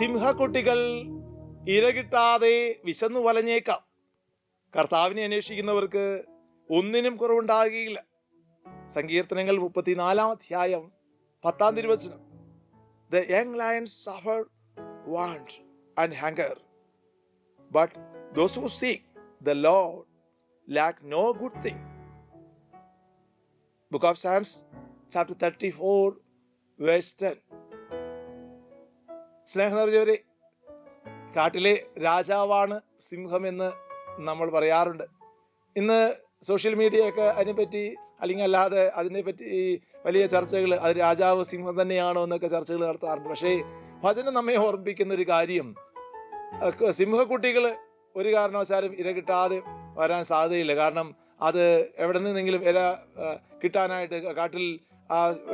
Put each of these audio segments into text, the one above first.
സിംഹക്കുട്ടികൾ ഇരകിട്ടാതെ വിശന്നു വലഞ്ഞേക്കാം. കർത്താവിനെ അന്വേഷിക്കുന്നവർക്ക് ഒന്നിനും കുറവുണ്ടാകുകയില്ല സങ്കീർത്തനങ്ങൾ മുപ്പത്തിനാലാം അധ്യായം പത്താം തിരുവചനം. The young lion suffer want and hunger but those who seek the lord lack no good thing book of psalms chapter thirty four ten സ്നേഹം നിറഞ്ഞവരെ കാട്ടിലെ രാജാവാണ് സിംഹം എന്ന് നമ്മൾ പറയാറുണ്ട്. ഇന്ന് സോഷ്യൽ മീഡിയയൊക്കെ അതിനെപ്പറ്റി അല്ലെങ്കിൽ അല്ലാതെ അതിനെപ്പറ്റി വലിയ ചർച്ചകൾ അത് രാജാവ് സിംഹം തന്നെയാണോ എന്നൊക്കെ ചർച്ചകൾ നടത്താറുണ്ട്. പക്ഷേ ഭജന നമ്മെ ഓർമ്മിപ്പിക്കുന്ന ഒരു കാര്യം സിംഹക്കുട്ടികൾ ഒരു കാരണവശാലും ഇര കിട്ടാതെ വരാൻ സാധ്യതയില്ല. കാരണം അത് എവിടെ നിന്നെങ്കിലും ഇര കിട്ടാനായിട്ട് കാട്ടിൽ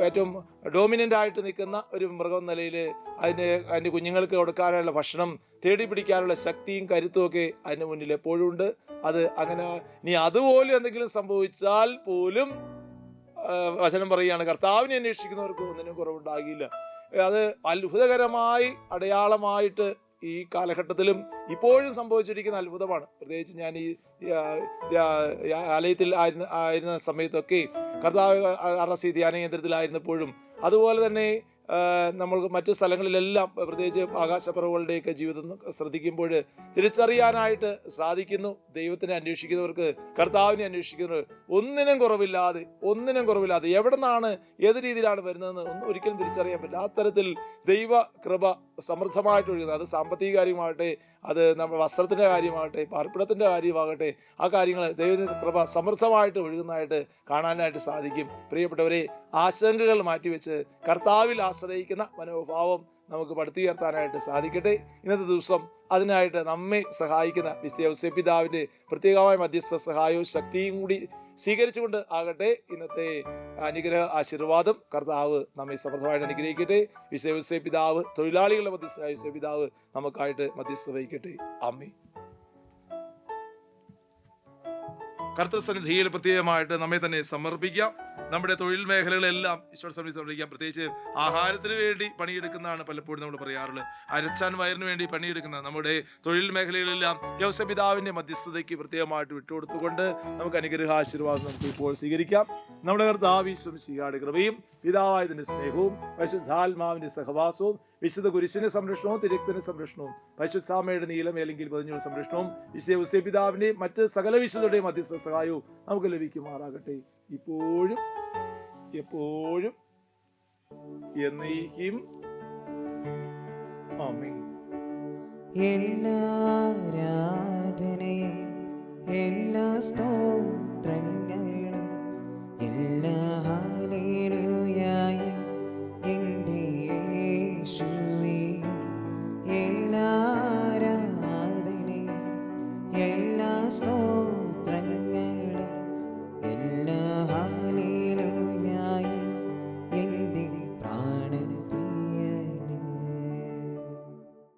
ഏറ്റവും ഡോമിനന്റ് ആയിട്ട് നിൽക്കുന്ന ഒരു മൃഗം നിലയിൽ അതിന് അതിന്റെ കുഞ്ഞുങ്ങൾക്ക് കൊടുക്കാനുള്ള ഭക്ഷണം തേടി പിടിക്കാനുള്ള ശക്തിയും കരുത്തും ഒക്കെ അതിന് മുന്നിൽ എപ്പോഴും ഉണ്ട്. അത് അങ്ങനെ ഇനി അതുപോലും എന്തെങ്കിലും സംഭവിച്ചാൽ പോലും വചനം പറയുകയാണ് കർത്താവിനെ അന്വേഷിക്കുന്നവർക്ക് ഒന്നിനും കുറവുണ്ടാകില്ല. അത് അത്ഭുതകരമായി അടയാളമായിട്ട് ഈ കാലഘട്ടത്തിലും ഇപ്പോഴും സംഭവിച്ചിരിക്കുന്ന അത്ഭുതമാണ്. പ്രത്യേകിച്ച് ഞാൻ ഈ ആലയത്തിൽ ആയിരുന്ന ആയിരുന്ന സമയത്തൊക്കെ കർത്താവ് അറസി ധ്യാന കേന്ദ്രത്തിലായിരുന്നപ്പോഴും അതുപോലെ തന്നെ ആ, മറ്റ് സ്ഥലങ്ങളിലെല്ലാം പ്രത്യേകിച്ച് ആകാശപ്പറവുകളുടെയൊക്കെ ജീവിതം ശ്രദ്ധിക്കുമ്പോൾ തിരിച്ചറിയാനായിട്ട് സാധിക്കുന്നു. ദൈവത്തിനെ അന്വേഷിക്കുന്നവർക്ക് കർത്താവിനെ അന്വേഷിക്കുന്നവർ ഒന്നിനും കുറവില്ലാതെ ഒന്നിനും കുറവില്ലാതെ എവിടെ നിന്നാണ് ഏത് രീതിയിലാണ് വരുന്നതെന്ന് ഒന്നും ഒരിക്കലും തിരിച്ചറിയാൻ പറ്റില്ല. ആ തരത്തിൽ ദൈവ കൃപ സമൃദ്ധമായിട്ട് ഒഴുകുന്നത് അത് സാമ്പത്തിക കാര്യമാകട്ടെ അത് നമ്മുടെ വസ്ത്രത്തിന്റെ കാര്യമാകട്ടെ പാർപ്പിടത്തിന്റെ കാര്യമാകട്ടെ ആ കാര്യങ്ങൾ ദൈവത്തിന്റെ കൃപ സമൃദ്ധമായിട്ട് ഒഴുകുന്നതായിട്ട് കാണാനായിട്ട് സാധിക്കും. പ്രിയപ്പെട്ടവരെ ആശങ്കകൾ മാറ്റിവെച്ച് കർത്താവിൽ ആശ്രയിക്കുന്ന മനോഭാവം നമുക്ക് പടുത്തുയർത്താനായിട്ട് സാധിക്കട്ടെ. ഇന്നത്തെ ദിവസം അതിനായിട്ട് നമ്മെ സഹായിക്കുന്ന വിസ്തയ പിതാവിന്റെ പ്രത്യേകമായ മധ്യസ്ഥ സഹായവും ശക്തിയും കൂടി സ്വീകരിച്ചുകൊണ്ട് ആകട്ടെ. ഇന്നത്തെ അനുഗ്രഹ ആശീർവാദം കർത്താവ് നമ്മെ സമൃദ്ധമായിട്ട് അനുഗ്രഹിക്കട്ടെ. വിശ്വസേ പിതാവ് തൊഴിലാളികളുടെ മധ്യസ്ഥ പിതാവ് നമുക്കായിട്ട് മധ്യസ്ഥ വഹിക്കട്ടെ. അമ്മി കർത്തസന്നിധിയിൽ പ്രത്യേകമായിട്ട് നമ്മെ തന്നെ സമർപ്പിക്കാം നമ്മുടെ തൊഴിൽ മേഖലകളെല്ലാം ഈശ്വര സമയം സമർപ്പിക്കാം പ്രത്യേകിച്ച് ആഹാരത്തിന് വേണ്ടി പണിയെടുക്കുന്നതാണ് പലപ്പോഴും നമ്മൾ പറയാറുള്ളത്. അരച്ചാൻ വയറിന് വേണ്ടി പണിയെടുക്കുന്ന നമ്മുടെ തൊഴിൽ മേഖലകളിലെല്ലാം യൗസപിതാവിന്റെ മധ്യസ്ഥതയ്ക്ക് പ്രത്യേകമായിട്ട് വിട്ടുകൊടുത്തുകൊണ്ട് നമുക്ക് അനുഗ്രഹ ആശീർവാദം നമുക്ക് ഇപ്പോൾ സ്വീകരിക്കാം. നമ്മുടെ കർത്താവീശ്വം ശ്രീകാട് കൃപയും പിതാവായതിന്റെ സ്നേഹവും പരിശുദ്ധാത്മാവിന്റെ സഹവാസവും വിശുദ്ധ കുരിശിന്റെ സംരക്ഷണവും തിരക്തിന്റെ സംരക്ഷണവും പരിശുദ്ധാമയുടെ അല്ലെങ്കിൽ പതിഞ്ഞ സംരക്ഷണവും വിശുദ്ധ ഉസേപിതാവിന്റെ മറ്റ് സകല വിശുദ്ധരുടെയും മധ്യസ്ഥ സഹായവും നമുക്ക് ലഭിക്കുമാറാകട്ടെ. ഇപ്പോഴും എപ്പോഴും എന്നേക്കും. ആമേൻ. എല്ലാ രാ stole.